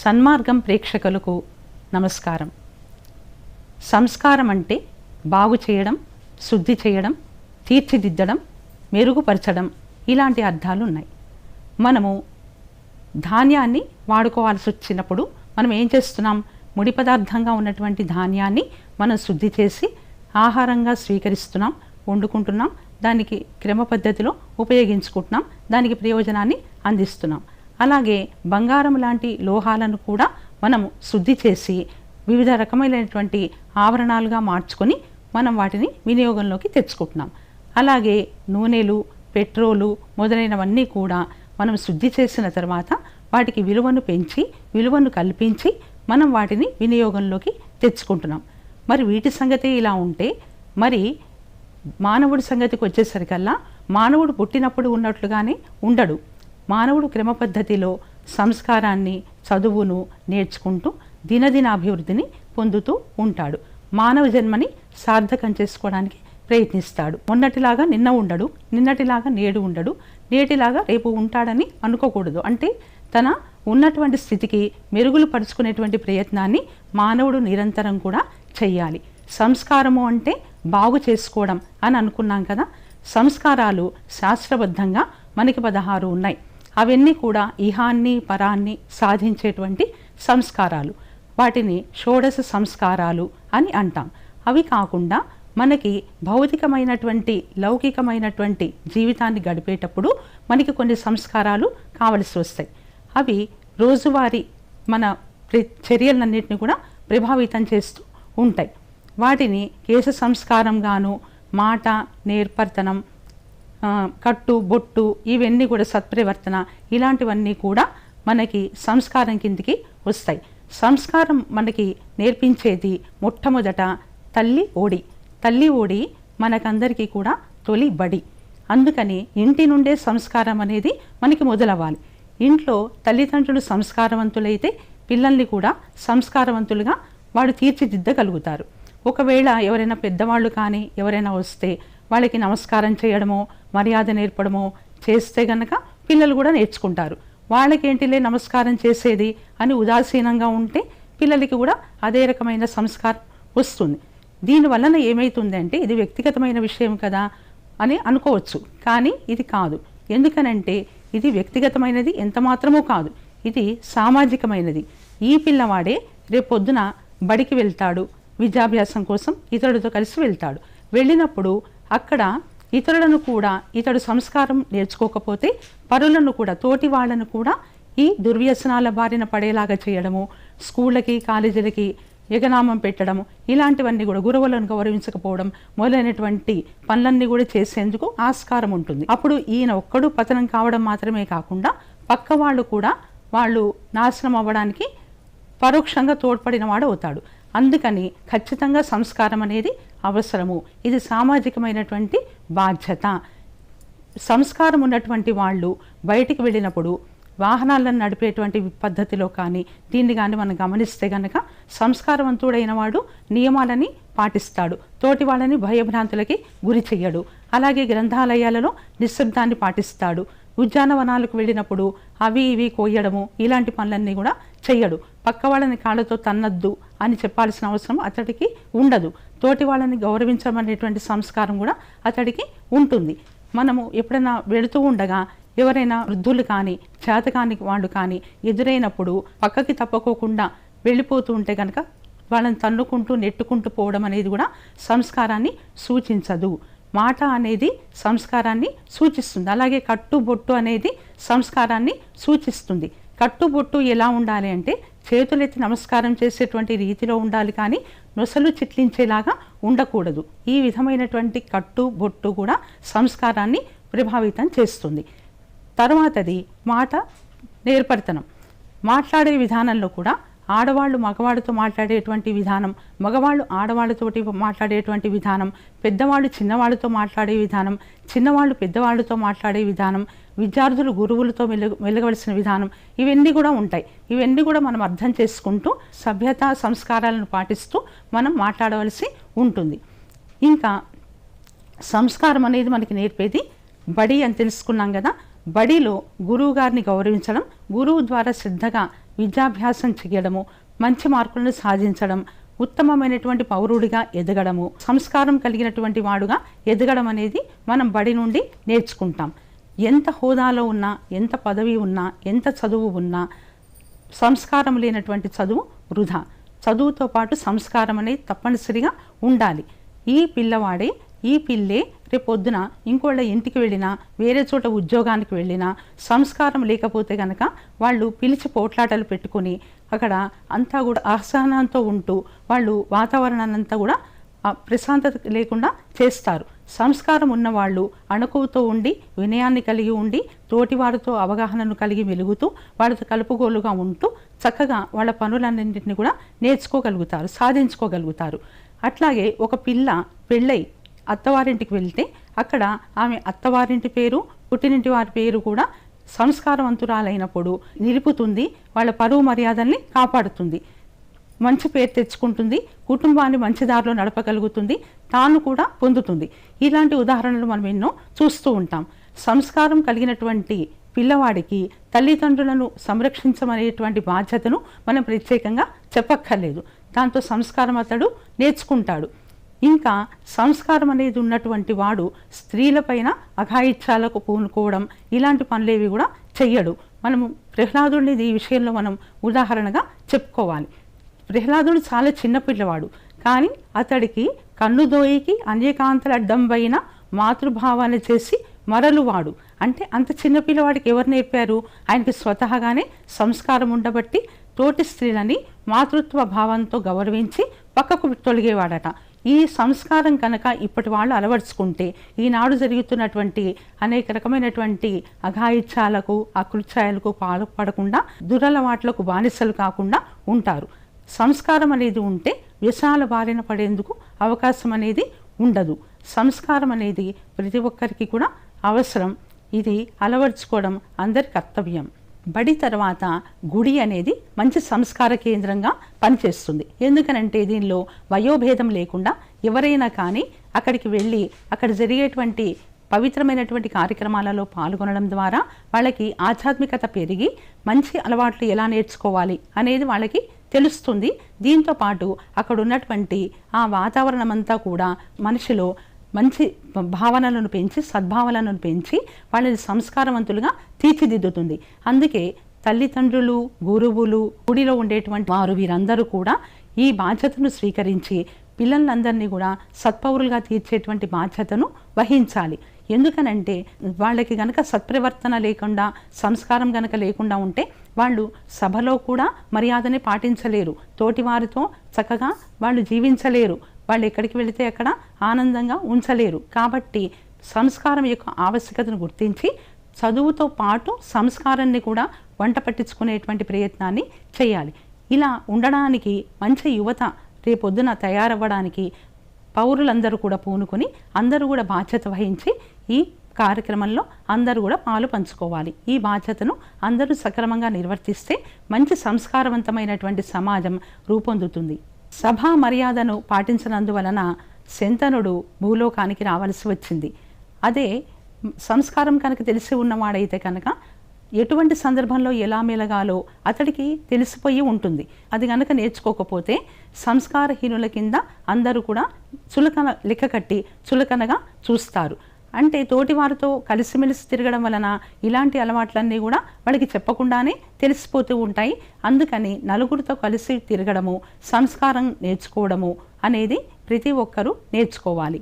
సన్మార్గం ప్రేక్షకులకు నమస్కారం. సంస్కారం అంటే బాగు చేయడం శుద్ధి చేయడం తీర్చిదిద్దడం మెరుగుపరచడం ఇలాంటి అర్థాలు ఉన్నాయి మనము ధాన్యాన్ని వాడుకోవాల్సి వచ్చినప్పుడు మనం ఏం చేస్తున్నాం? ముడి పదార్థంగా ఉన్నటువంటి ధాన్యాన్ని మనం శుద్ధి చేసి ఆహారంగా స్వీకరిస్తున్నాం వండుకుంటున్నాం దానికి క్రమ పద్ధతిలో ఉపయోగించుకుంటున్నాం దానికి ప్రయోజనాన్ని అందిస్తున్నాం. అలాగే బంగారం లాంటి లోహాలను కూడా మనం శుద్ధి చేసి వివిధ రకమైనటువంటి ఆవరణాలుగా మార్చుకొని మనం వాటిని వినియోగంలోకి తెచ్చుకుంటున్నాం. అలాగే నూనెలు పెట్రోలు మొదలైనవన్నీ కూడా మనం శుద్ధి చేసిన తర్వాత వాటికి విలువను పెంచి విలువను కల్పించి మనం వాటిని వినియోగంలోకి తెచ్చుకుంటున్నాం. మరి వీటి సంగతి ఇలా ఉంటే మరి మానవుడి సంగతికి వచ్చేసరికల్లా మానవుడు పుట్టినప్పుడు ఉన్నట్లుగానే ఉండడు. మానవుడు క్రమ పద్ధతిలో సంస్కారాన్ని చదువును నేర్చుకుంటూ దినదినాభివృద్ధిని పొందుతూ ఉంటాడు. మానవ జన్మని సార్థకం చేసుకోవడానికి ప్రయత్నిస్తాడు. మొన్నటిలాగా నిన్న ఉండడు నిన్నటిలాగా నేడు ఉండడు నేటిలాగా రేపు ఉంటాడని అనుకోకూడదు. అంటే తన ఉన్నటువంటి స్థితికి మెరుగులు పరుచుకునేటువంటి ప్రయత్నాన్ని మానవుడు నిరంతరం కూడా చెయ్యాలి. సంస్కారము అంటే బాగు చేసుకోవడం అని అనుకున్నాం కదా? సంస్కారాలు శాస్త్రబద్ధంగా మనకి పదహారు ఉన్నాయి. అవన్నీ కూడా ఇహాన్ని పరాన్ని సాధించేటువంటి సంస్కారాలు. వాటిని షోడశ సంస్కారాలు అని అంటాం. అవి కాకుండా మనకి భౌతికమైనటువంటి లౌకికమైనటువంటి జీవితాన్ని గడిపేటప్పుడు మనకి కొన్ని సంస్కారాలు కావలసి వస్తాయి. అవి రోజువారీ మన చర్యలన్నింటినీ కూడా ప్రభావితం చేస్తూ ఉంటాయి. వాటిని కేశ సంస్కారంగాను మాట నేర్పర్తనం కట్టు బొట్టు ఇవన్నీ కూడా సత్ప్రవర్తన ఇలాంటివన్నీ కూడా మనకి సంస్కారం కిందికి వస్తాయి. సంస్కారం మనకి నేర్పించేది మొట్టమొదట తల్లి ఓడి తల్లి ఓడి మనకందరికీ కూడా తొలి బడి. అందుకని ఇంటి నుండే సంస్కారం అనేది మనకి మొదలవ్వాలి. ఇంట్లో తల్లిదండ్రులు సంస్కారవంతులైతే పిల్లల్ని కూడా సంస్కారవంతులుగా వాడు తీర్చిదిద్దగలుగుతారు. ఒకవేళ ఎవరైనా పెద్దవాళ్ళు కానీ ఎవరైనా వస్తే వాళ్ళకి నమస్కారం చేయడమో మర్యాద నేర్పడమో చేస్తే గనక పిల్లలు కూడా నేర్చుకుంటారు. వాళ్ళకేంటిలే నమస్కారం చేసేది అని ఉదాసీనంగా ఉంటే పిల్లలకి కూడా అదే రకమైన సంస్కారం వస్తుంది. దీని వలన ఏమవుతుందంటే ఇది వ్యక్తిగతమైన విషయం కదా అని అనుకోవచ్చు. కానీ ఇది కాదు. ఎందుకనంటే ఇది వ్యక్తిగతమైనది ఎంత మాత్రమో కాదు. ఇది సామాజికమైనది. ఈ పిల్లవాడే రేపొద్దున బడికి వెళ్తాడు. విద్యాభ్యాసం కోసం ఇతరులతో కలిసి వెళ్తాడు. వెళ్ళినప్పుడు అక్కడ ఇతరులను కూడా ఇతడు సంస్కారం నేర్చుకోకపోతే పరులను కూడా తోటి వాళ్ళను కూడా ఈ దుర్వ్యసనాల బారిన పడేలాగా చేయడము స్కూళ్ళకి కాలేజీలకి ఎగనామం పెట్టడము ఇలాంటివన్నీ కూడా గురువులను గౌరవించకపోవడం మొదలైనటువంటి పనులన్నీ కూడా చేసేందుకు ఆస్కారం ఉంటుంది. అప్పుడు ఈయన ఒక్కడు పతనం కావడం మాత్రమే కాకుండా పక్క వాళ్ళు కూడా వాళ్ళు నాశనం అవ్వడానికి పరోక్షంగా తోడ్పడిన వాడు అవుతాడు. అందుకని ఖచ్చితంగా సంస్కారం అనేది అవసరము. ఇది సామాజికమైనటువంటి బాధ్యత. సంస్కారం ఉన్నటువంటి వాళ్ళు బయటికి వెళ్ళినప్పుడు వాహనాలను నడిపేటువంటి పద్ధతిలో కానీ దీన్ని కానీ మనం గమనిస్తే గనక సంస్కారవంతుడైన వాడు నియమాలని పాటిస్తాడు. తోటి వాళ్ళని భయభ్రాంతులకి గురి చెయ్యడు. అలాగే గ్రంథాలయాలలో నిశ్శబ్దాన్ని పాటిస్తాడు. ఉద్యానవనాలకు వెళ్ళినప్పుడు అవి ఇవి కోయడము ఇలాంటి పనులన్నీ కూడా చెయ్యడు. పక్క వాళ్ళని కాళ్ళతో తన్నద్దు అని చెప్పాల్సిన అవసరం అతడికి ఉండదు. తోటి వాళ్ళని గౌరవించమనేటువంటి సంస్కారం కూడా అతడికి ఉంటుంది. మనము ఎప్పుడైనా వెళుతూ ఉండగా ఎవరైనా వృద్ధులు కానీ చేతకాని వాళ్ళు కానీ ఎదురైనప్పుడు పక్కకి తప్పకోకుండా వెళ్ళిపోతూ ఉంటే కనుక వాళ్ళని తన్నుకుంటూ నెట్టుకుంటూ పోవడం అనేది కూడా సంస్కారాన్ని సూచించదు. మాట అనేది సంస్కారాన్ని సూచిస్తుంది. అలాగే కట్టుబొట్టు అనేది సంస్కారాన్ని సూచిస్తుంది. కట్టుబొట్టు ఎలా ఉండాలి అంటే చేతులెత్తి నమస్కారం చేసేటువంటి రీతిలో ఉండాలి కానీ నొసలు చిట్లించేలాగా ఉండకూడదు. ఈ విధమైనటువంటి కట్టు బొట్టు కూడా సంస్కారాన్ని ప్రభావితం చేస్తుంది. తర్వాతది మాట నేర్పరితనం. మాట్లాడే విధానంలో కూడా ఆడవాళ్ళు మగవాళ్ళతో మాట్లాడేటువంటి విధానం మగవాళ్ళు ఆడవాళ్ళతోటి మాట్లాడేటువంటి విధానం పెద్దవాళ్ళు చిన్నవాళ్ళతో మాట్లాడే విధానం చిన్నవాళ్ళు పెద్దవాళ్ళతో మాట్లాడే విధానం విద్యార్థులు గురువులతో మెలుగు మెలగవలసిన విధానం ఇవన్నీ కూడా ఉంటాయి. ఇవన్నీ కూడా మనం అర్థం చేసుకుంటూ సభ్యత సంస్కారాలను పాటిస్తూ మనం మాట్లాడవలసి ఉంటుంది. ఇంకా సంస్కారం అనేది మనకి నేర్పేది బడి అని తెలుసుకున్నాం కదా. బడిలో గురువు గారిని గౌరవించడం గురువు ద్వారా శ్రద్ధగా విద్యాభ్యాసం చేయడము మంచి మార్కులను సాధించడం ఉత్తమమైనటువంటి పౌరుడిగా ఎదగడము సంస్కారం కలిగినటువంటి వాడుగా ఎదగడం అనేది మనం బడి నుండి నేర్చుకుంటాం. ఎంత హోదాలో ఉన్నా ఎంత పదవి ఉన్నా ఎంత చదువు ఉన్నా సంస్కారం లేనటువంటి చదువు వృధా. చదువుతో పాటు సంస్కారం అనేది తప్పనిసరిగా ఉండాలి. ఈ పిల్లవాడే ఈ పిల్లే రేపొద్దున ఇంకోళ్ళ ఇంటికి వెళ్ళినా వేరే చోట ఉద్యోగానికి వెళ్ళినా సంస్కారం లేకపోతే కనుక వాళ్ళు పిలిచి పోట్లాటలు పెట్టుకొని అక్కడ అంతా కూడా అసహనంతో ఉంటూ వాళ్ళు వాతావరణాన్ని అంతా కూడా ప్రశాంతత లేకుండా చేస్తారు. సంస్కారం ఉన్నవాళ్ళు అణుకువతో ఉండి వినయాన్ని కలిగి ఉండి తోటివారితో అవగాహనను కలిగి వెలుగుతూ వాళ్ళతో కలుపుగోలుగా ఉంటూ చక్కగా వాళ్ళ పనులన్నింటినీ కూడా నేర్చుకోగలుగుతారు సాధించుకోగలుగుతారు. అట్లాగే ఒక పిల్ల పెళ్ళై అత్తవారింటికి వెళ్తే అక్కడ ఆమె అత్తవారింటి పేరు పుట్టినింటి వారి పేరు కూడా సంస్కారవంతురాలైనప్పుడు నిలుపుతుంది. వాళ్ళ పరువు మర్యాదల్ని కాపాడుతుంది. మంచి పేరు తెచ్చుకుంటుంది. కుటుంబాన్ని మంచి దారిలో నడపగలుగుతుంది. తాను కూడా పొందుతుంది. ఇలాంటి ఉదాహరణలు మనం ఎన్నో చూస్తూ ఉంటాం. సంస్కారం కలిగినటువంటి పిల్లవాడికి తల్లిదండ్రులను సంరక్షించమనేటువంటి బాధ్యతను మనం ప్రత్యేకంగా చెప్పక్కర్లేదు. దాంతో సంస్కారం అతడు నేర్చుకుంటాడు. ఇంకా సంస్కారం అనేది ఉన్నటువంటి వాడు స్త్రీలపైన అఘాయిత్యాలకు పూనుకోవడం ఇలాంటి పనులేవి కూడా చెయ్యడు. మనము ప్రహ్లాదుడిని ఈ విషయంలో మనం ఉదాహరణగా చెప్పుకోవాలి. ప్రహ్లాదుడు చాలా చిన్నపిల్లవాడు కానీ అతడికి కన్నుదోయికి అన్యకాంతల అడ్డంపైన మాతృభావాన్ని చేసి మరలువాడు. అంటే అంత చిన్నపిల్లవాడికి ఎవరు నేర్పారు? ఆయనకి స్వతహాగానే సంస్కారం ఉండబట్టి తోటి స్త్రీలని మాతృత్వ భావంతో గౌరవించి పక్కకు తొలగేవాడట. ఈ సంస్కారం కనుక ఇప్పటి వాళ్ళు అలవర్చుకుంటే ఈనాడు జరుగుతున్నటువంటి అనేక రకమైనటువంటి అఘాయిత్యాలకు అకృత్యాలకు పాల్పడకుండా దురలవాట్లకు బానిసలు కాకుండా ఉంటారు. సంస్కారం అనేది ఉంటే విషాల బారిన పడేందుకు అవకాశం అనేది ఉండదు. సంస్కారం అనేది ప్రతి ఒక్కరికి కూడా అవసరం. ఇది అలవర్చుకోవడం అందరి కర్తవ్యం. బడి తర్వాత గుడి అనేది మంచి సంస్కార కేంద్రంగా పనిచేస్తుంది. ఎందుకనంటే దీనిలో వయోభేదం లేకుండా ఎవరైనా కానీ అక్కడికి వెళ్ళి అక్కడ జరిగేటువంటి పవిత్రమైనటువంటి కార్యక్రమాలలో పాల్గొనడం ద్వారా వాళ్ళకి ఆధ్యాత్మికత పెరిగి మంచి అలవాట్లు ఎలా నేర్చుకోవాలి అనేది వాళ్ళకి తెలుస్తుంది. దీంతో పాటు అక్కడ ఉన్నటువంటి ఆ వాతావరణం అంతా కూడా మనిషిలో మంచి భావనలను పెంచి సద్భావనలను పెంచి వాళ్ళని సంస్కారవంతులుగా తీర్చిదిద్దుతుంది. అందుకే తల్లిదండ్రులు గురువులు గుడిలో ఉండేటువంటి వారు వీరందరూ కూడా ఈ బాధ్యతను స్వీకరించి పిల్లలందరినీ కూడా సత్పౌరులుగా తీర్చేటువంటి బాధ్యతను వహించాలి. ఎందుకనంటే వాళ్ళకి గనక సత్ప్రవర్తన లేకుండా సంస్కారం గనక లేకుండా ఉంటే వాళ్ళు సభలో కూడా మర్యాదని పాటించలేరు. తోటివారితో చక్కగా వాళ్ళు జీవించలేరు. వాళ్ళు ఎక్కడికి వెళితే అక్కడ ఆనందంగా ఉంచలేరు. కాబట్టి సంస్కారం యొక్క ఆవశ్యకతను గుర్తించి చదువుతో పాటు సంస్కారాన్ని కూడా వంట పట్టించుకునేటువంటి ప్రయత్నాన్ని చేయాలి. ఇలా ఉండడానికి మంచి యువత రేపొద్దున తయారవ్వడానికి పౌరులందరూ కూడా పూనుకొని అందరూ కూడా బాధ్యత వహించి ఈ కార్యక్రమంలో అందరూ కూడా పాలు పంచుకోవాలి. ఈ బాధ్యతను అందరూ సక్రమంగా నిర్వర్తిస్తే మంచి సంస్కారవంతమైనటువంటి సమాజం రూపొందుతుంది. సభా మర్యాదను పాటించినందువలన శంతనుడు భూలోకానికి రావాల్సి వచ్చింది. అదే సంస్కారం కనుక తెలిసి ఉన్నవాడైతే కనుక ఎటువంటి సందర్భంలో ఎలా మెలగాలో అతడికి తెలిసిపోయి ఉంటుంది. అది కనుక నేర్చుకోకపోతే సంస్కారహీనుల కింద అందరూ కూడా చులకన లెక్క కట్టి చులకనగా చూస్తారు. అంటే తోటివారితో కలిసిమెలిసి తిరగడం వలన ఇలాంటి అలవాట్లన్నీ కూడా వాళ్ళకి చెప్పకుండానే తెలిసిపోతూ ఉంటాయి. అందుకని నలుగురితో కలిసి తిరగడము సంస్కారం నేర్చుకోవడము అనేది ప్రతి ఒక్కరూ నేర్చుకోవాలి.